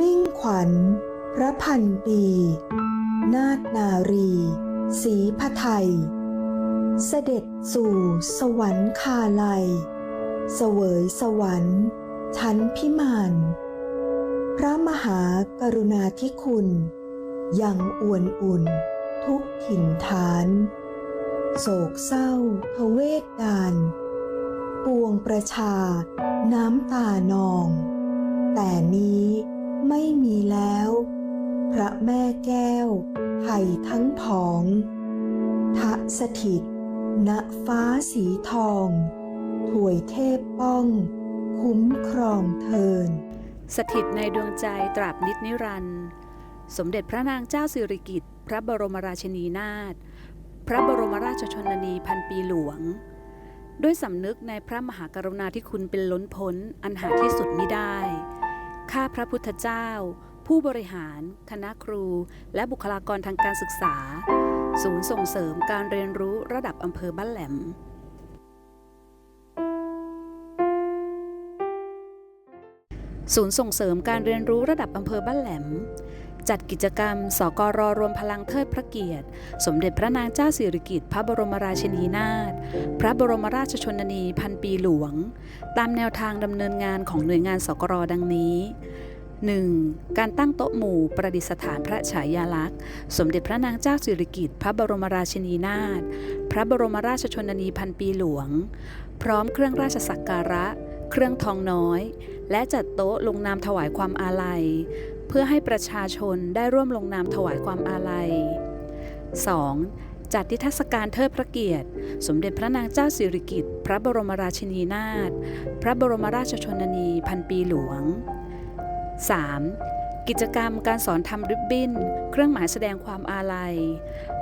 มิ่งขวัญ พระพันปี นาฏนารีศรีพไทย เสด็จสู่สวรรคาลัย เสวยสวรรค์ ชั้นพิมาน พระมหากรุณาธิคุณ ยังอวนอุ่น ทุกถิ่นฐาน โศกเศร้าทเวทดาน ปวงประชา น้ำตานอง แต่นี้ ทั้งผองทะสถิต ณฟ้าสีทองถวยเทพป้อง คุ้มครองเทิน สถิตในดวงใจตราบนิดนิรันดร์สมเด็จพระนางเจ้าสิริกิติ์พระบรมราชินีนาถพระบรมราชชนนีพันปีหลวง ด้วยสำนึกในพระมหากรุณาธิคุณเป็นล้นพ้นอันหาที่สุดมิได้ ข้าพระพุทธเจ้า ผู้บริหาร คณะครู และบุคลากรทางการศึกษา ศูนย์ส่งเสริมการเรียนรู้ระดับอำเภอบ้านแหลม ศูนย์ส่งเสริมการเรียนรู้ระดับอำเภอบ้านแหลม จัดกิจกรรม สกรรวมพลังเทิดพระเกียรติ สมเด็จพระนางเจ้าสิริกิติ์พระบรมราชินีนาถ พระบรมราชชนนีพันปีหลวง ตามแนวทางดำเนินงานของหน่วยงานสกรดังนี้ 1. การตั้งโต๊ะหมู่ประดิษฐานพระฉายาลักษณ์ สมเด็จพระนางเจ้าสิริกิติ์พระบรมราชินีนาถพระบรมราชชนนีพันปีหลวง พร้อมเครื่องราชสักการะ เครื่องทองน้อย และจัดโต๊ะลงนามถวายความอาลัย เพื่อให้ประชาชนได้ร่วมลงนามถวายความอาลัย 2. จัดนิทรรศการเทิดพระเกียรติ สมเด็จพระนางเจ้าสิริกิติ์พระบรมราชินีนาถ พระบรมราชชนนีพันปีหลวง 3. กิจกรรมการสอนทำริบบิ้น เครื่องหมายแสดงความอาลัย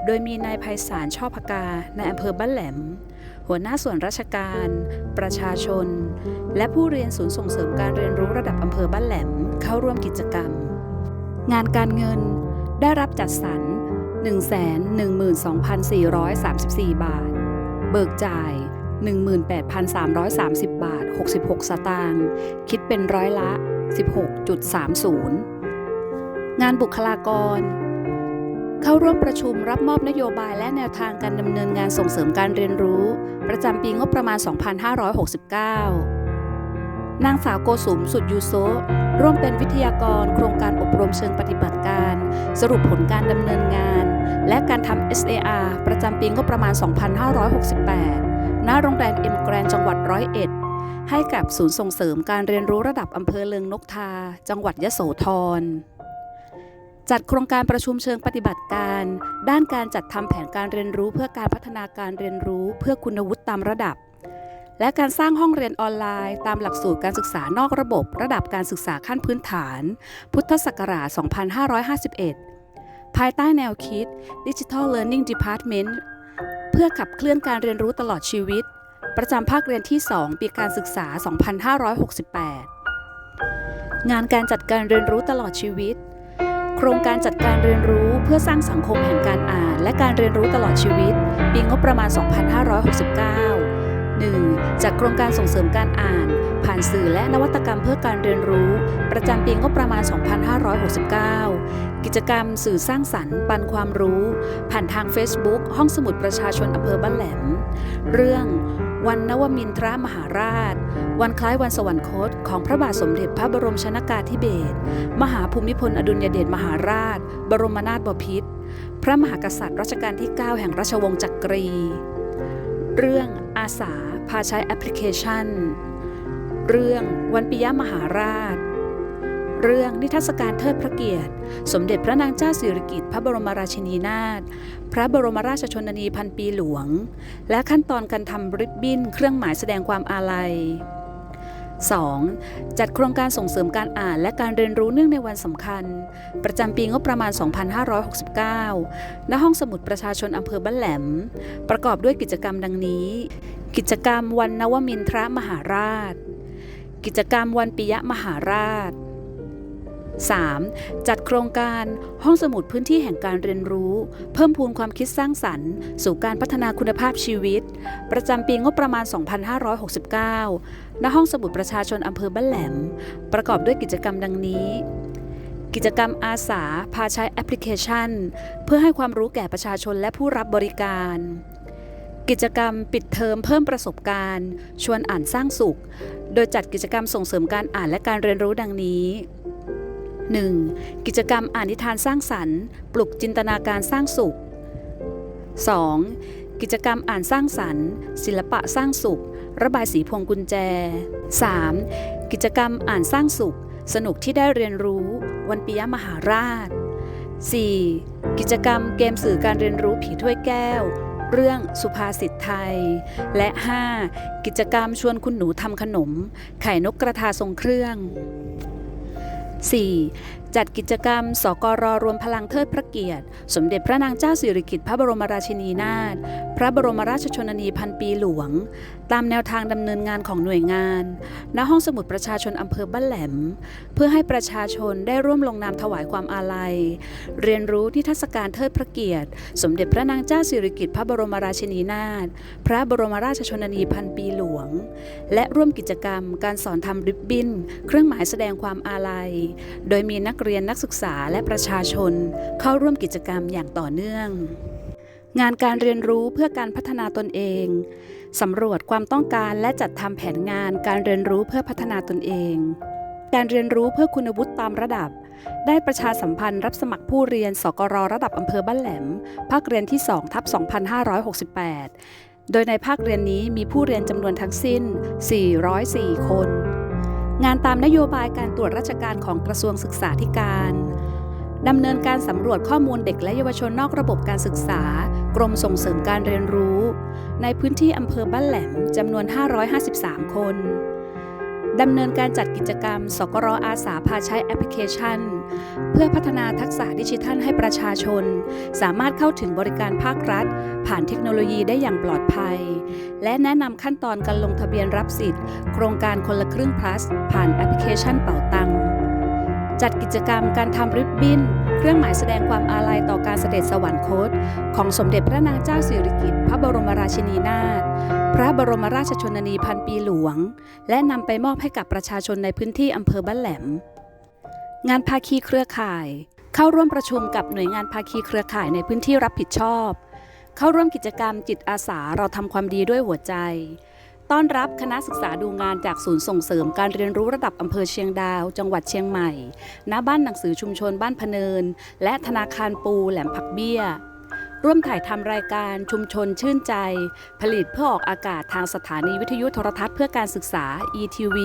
โดยมีนายภัยสารชอบพกาในอำเภอบ้านแหลม หัวหน้าส่วนราชการ ประชาชน และผู้เรียนศูนย์ส่งเสริมการเรียนรู้ระดับอำเภอบ้านแหลมเข้าร่วมกิจกรรม งานการเงินได้รับจัดสรร 112,434 บาท เบิกจ่าย 18,330 บาท 66 สตางค์ คิดเป็นร้อยละ 16.30 งานบุคลากร เข้าร่วมประชุมรับมอบนโยบายและแนวทางการดำเนินงานส่งเสริมการเรียนรู้ ประจำปีงบประมาณ 2569 นางสาวโกสุมสุดยูโซร่วมเป็นวิทยากร โครงการอบรมเชิงปฏิบัติการ สรุปผลการดำเนินงาน และการทำ SAR ประจำปีงบประมาณ 2568 ณ โรงแรมเอ็มแกรนจังหวัดร้อยเอ็ด ให้กับศูนย์ส่งเสริมการเรียนรู้ระดับอำเภอเลิงนกทา จังหวัดยะโสธร จัดโครงการประชุมเชิงปฏิบัติการ ด้านการจัดทำแผนการเรียนรู้เพื่อการพัฒนาการเรียนรู้เพื่อคุณวุฒิตามระดับ และการสร้างห้องเรียนออนไลน์ ตามหลักสูตรการศึกษานอกระบบ ระดับการศึกษาขั้นพื้นฐาน พุทธศักราช 2551 ภายใต้แนวคิด Digital Learning Department เพื่อขับเคลื่อนการเรียนรู้ตลอดชีวิต ประจำภาคเรียนที่ 2 ปีการศึกษา 2568 งานการจัดการเรียนรู้ตลอดชีวิต โครงการจัดการเรียนรู้เพื่อสร้างสังคมแห่งการอ่าน และการเรียนรู้ตลอดชีวิต ปีงบประมาณ 2569 1. จากโครงการส่งเสริมการอ่าน ผ่านสื่อและนวัตกรรมเพื่อการเรียนรู้ ประจำปีงบประมาณ 2569 กิจกรรมสื่อสร้างสรรค์ ปันความรู้ ผ่านทาง Facebook ห้องสมุดประชาชนอำเภอบ้านแหลม เรื่อง วันนวมินทรมหาราช วันคล้ายวันสวรรคตของพระบาทสมเด็จพระบรมชนากาธิเบศร มหาภูมิพลอดุลยเดชมหาราช บรมนาถบพิตร พระมหากษัตริย์รัชกาลที่ 9 แห่งราชวงศ์จักรี เรื่องอาสาพาใช้แอปพลิเคชัน เรื่องวันปิยมหาราช เรื่องนิทรรศการเทิดพระเกียรติ สมเด็จพระนางเจ้าสิริกิติ์พระบรมราชินีนาถพระบรมราชชนนีพันปีหลวง และขั้นตอนการทำริบบิ้น เครื่องหมายแสดงความอาลัย 2. จัดโครงการส่งเสริมการอ่านและการเรียนรู้เนื่องในวันสำคัญ ประจำปีงบประมาณ 2569 ณ ห้องสมุดประชาชนอำเภอบ้านแหลม ประกอบด้วยกิจกรรมดังนี้ กิจกรรมวันนวมินทรมหาราช กิจกรรมวันปิยมหาราช 3. จัดโครงการห้องสมุดพื้นที่แห่งการเรียนรู้ เพิ่มพูนความคิดสร้างสรรค์ สู่การพัฒนาคุณภาพชีวิต ประจำปีงบประมาณ 2569 ณ ห้องสมุดประชาชนอำเภอบ้านแหลม ประกอบด้วยกิจกรรมดังนี้ กิจกรรมอาสา พาใช้แอปพลิเคชัน เพื่อให้ความรู้แก่ประชาชนและผู้รับบริการ กิจกรรมปิดเทอมเพิ่มประสบการณ์ ชวนอ่านสร้างสุข โดยจัดกิจกรรมส่งเสริมการอ่านและการเรียนรู้ดังนี้ 1. กิจกรรมอ่านนิทานสร้างสรรค์ ปลุกจินตนาการสร้างสุข 2. กิจกรรมอ่านสร้างสรรค์ ศิลปะสร้างสุข ระบายสีพวงกุญแจ 3. กิจกรรมอ่านสร้างสุข สนุกที่ได้เรียนรู้ วันปิยมหาราช 4. กิจกรรมเกมสื่อการเรียนรู้ผีถ้วยแก้ว เรื่องสุภาษิตไทย และ 5. กิจกรรมชวนคุณหนูทำขนม ไข่นกกระทาทรงเครื่อง 4. จัดกิจกรรม สกรรวมพลังเทิดพระเกียรติ สมเด็จพระนางเจ้าสิริกิติ์พระบรมราชินีนาถพระบรมราชชนนีพันปีหลวง ตามแนวทางดำเนินงานของหน่วยงาน ณ ห้องสมุดประชาชนอำเภอบ้านแหลม เพื่อให้ประชาชนได้ร่วมลงนามถวายความอาลัย เรียนรู้ที่ทศกาลเทิดพระเกียรติ สมเด็จพระนางเจ้าสิริกิติ์พระบรมราชินีนาถ พระบรมราชชนนีพันปีหลวง และร่วมกิจกรรม การสอนทำริบบิ้น เครื่องหมายแสดงความอาลัย โดยมีนักเรียนนักศึกษาและประชาชน เข้าร่วมกิจกรรมอย่างต่อเนื่อง งานการเรียนรู้เพื่อการพัฒนาตนเอง สำรวจความต้องการและจัดทำแผนงานการเรียนรู้เพื่อพัฒนาตนเอง การเรียนรู้เพื่อคุณวุฒิตามระดับ ได้ประชาสัมพันธ์รับสมัครผู้เรียน สกรระดับอำเภอบ้านแหลม ภาคเรียนที่2ทับ2568 โดยในภาคเรียนนี้มีผู้เรียนจำนวนทั้งสิ้น 404 คน งานตามนโยบายการตรวจราชการของกระทรวงศึกษาธิการดำเนินการสำรวจข้อมูลเด็กและเยาวชนนอกระบบการศึกษา กรมส่งเสริมการเรียนรู้ ในพื้นที่อำเภอบ้านแหลมจำนวน 553 คนดำเนินการจัดกิจกรรม สกรออาสาพาใช้แอปพลิเคชัน เพื่อพัฒนาทักษะดิจิทัลให้ประชาชน สามารถเข้าถึงบริการภาครัฐ ผ่านเทคโนโลยีได้อย่างปลอดภัย และแนะนำขั้นตอนการลงทะเบียนรับสิทธิ์ โครงการคนละครึ่ง plus ผ่านแอปพลิเคชันเป๋าตังจัดกิจกรรมการทำริบบิ้น เครื่องหมายแสดงความอาลัยต่อการเสด็จสวรรคต ของสมเด็จพระนางเจ้าสิริกิติ์พระบรมราชินีนาถพระบรมราชชนนีพันปีหลวง และนำไปมอบให้กับประชาชนในพื้นที่อำเภอบ้านแหลม งานภาคีเครือข่าย เข้าร่วมประชุมกับหน่วยงานภาคีเครือข่ายในพื้นที่รับผิดชอบ เข้าร่วมกิจกรรมจิตอาสาเราทำความดีด้วยหัวใจ ต้อนรับคณะศึกษาดูงานจากศูนย์ส่งเสริมการเรียนรู้ระดับอำเภอเชียงดาว จังหวัดเชียงใหม่ ณ บ้านหนังสือชุมชนบ้านพเนิน และธนาคารปูแหลมผักเบี้ย ร่วมถ่ายทำรายการชุมชนชื่นใจ ผลิตเพื่อออกอากาศทางสถานีวิทยุโทรทัศน์เพื่อการศึกษา ETV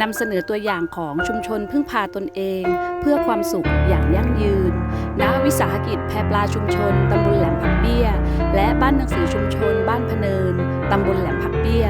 นำเสนอตัวอย่างของชุมชนพึ่งพาตนเอง เพื่อความสุขอย่างยั่งยืน ณวิสาหกิจแพปลาชุมชน ตำบลแหลมผักเบี้ย และบ้านหนังสือชุมชน บ้านพเนิน ตำบลแหลมผักเบี้ย